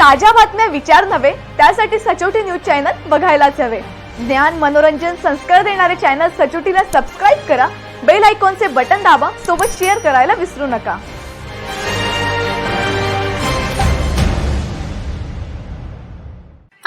ताज्या बातम्या विचार नव्हे त्यासाठी सचोटी न्यूज चॅनल बघायलाच हवे. ज्ञान मनोरंजन संस्कार देणारे चॅनल सचोटीला सबस्क्राईब करा बेल आयकॉनचे बटन दाबा सोबत शेअर करायला विसरू नका.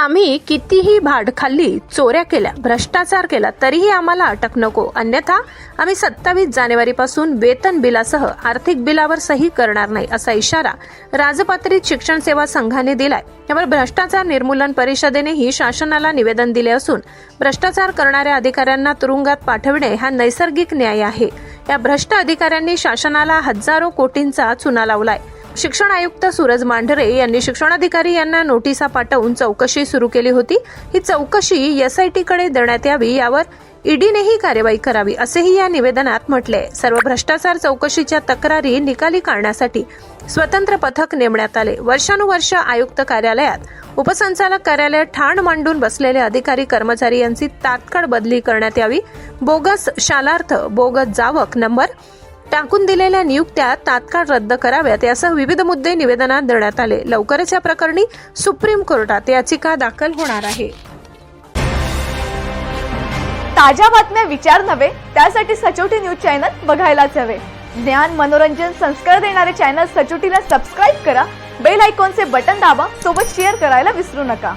आम्ही कितीही भाड खाल्ली चोऱ्या केल्या भ्रष्टाचार केला तरीही आम्हाला अटक नको. अन्यथा आम्ही सत्तावीस जानेवारीपासून वेतन बिलासह आर्थिक बिलावर सही करणार नाही असा इशारा राजपात्रीत शिक्षण सेवा संघाने दिलाय. यावर भ्रष्टाचार निर्मूलन परिषदेनेही शासनाला निवेदन दिले असून भ्रष्टाचार करणाऱ्या अधिकाऱ्यांना तुरुंगात पाठविणे हा नैसर्गिक न्याय आहे. या भ्रष्ट अधिकाऱ्यांनी शासनाला हजारो कोटींचा चुना लावलाय. शिक्षण आयुक्त सूरज मांढरे यांनी शिक्षणाधिकारी यांना नोटिसा पाठवून चौकशी सुरू केली होती. ही चौकशी एसआयटी कडे देण्यात यावी यावर ईडीनेही कार्यवाही करावी असेही या निवेदनात म्हटले सर्व भ्रष्टाचार चौकशीच्या तक्रारी निकाली काढण्यासाठी स्वतंत्र पथक नेमण्यात आले. वर्षानुवर्ष आयुक्त कार्यालयात उपसंचालक कार्यालयात ठाण मांडून बसलेले अधिकारी कर्मचारी यांची तात्काळ बदली करण्यात यावी. बोगस शालार्थ बोगस जावक नंबर टाकून दिलेल्या नियुक्त्या तात्काळ रद्द कराव्यात यासह विविध मुद्दे निवेदनात देण्यात आले. लवकरच या प्रकरणी सुप्रीम कोर्टात याचिका दाखल होणार आहे. ताज्या बातम्या विचार नव्हे त्यासाठी सचोटी न्यूज चॅनल बघायलाच हवे. ज्ञान मनोरंजन संस्कार देणारे चॅनल सचोटीला सबस्क्राईब करा बेल आयकॉनचे बटन दाबा सोबत शेअर करायला विसरू नका.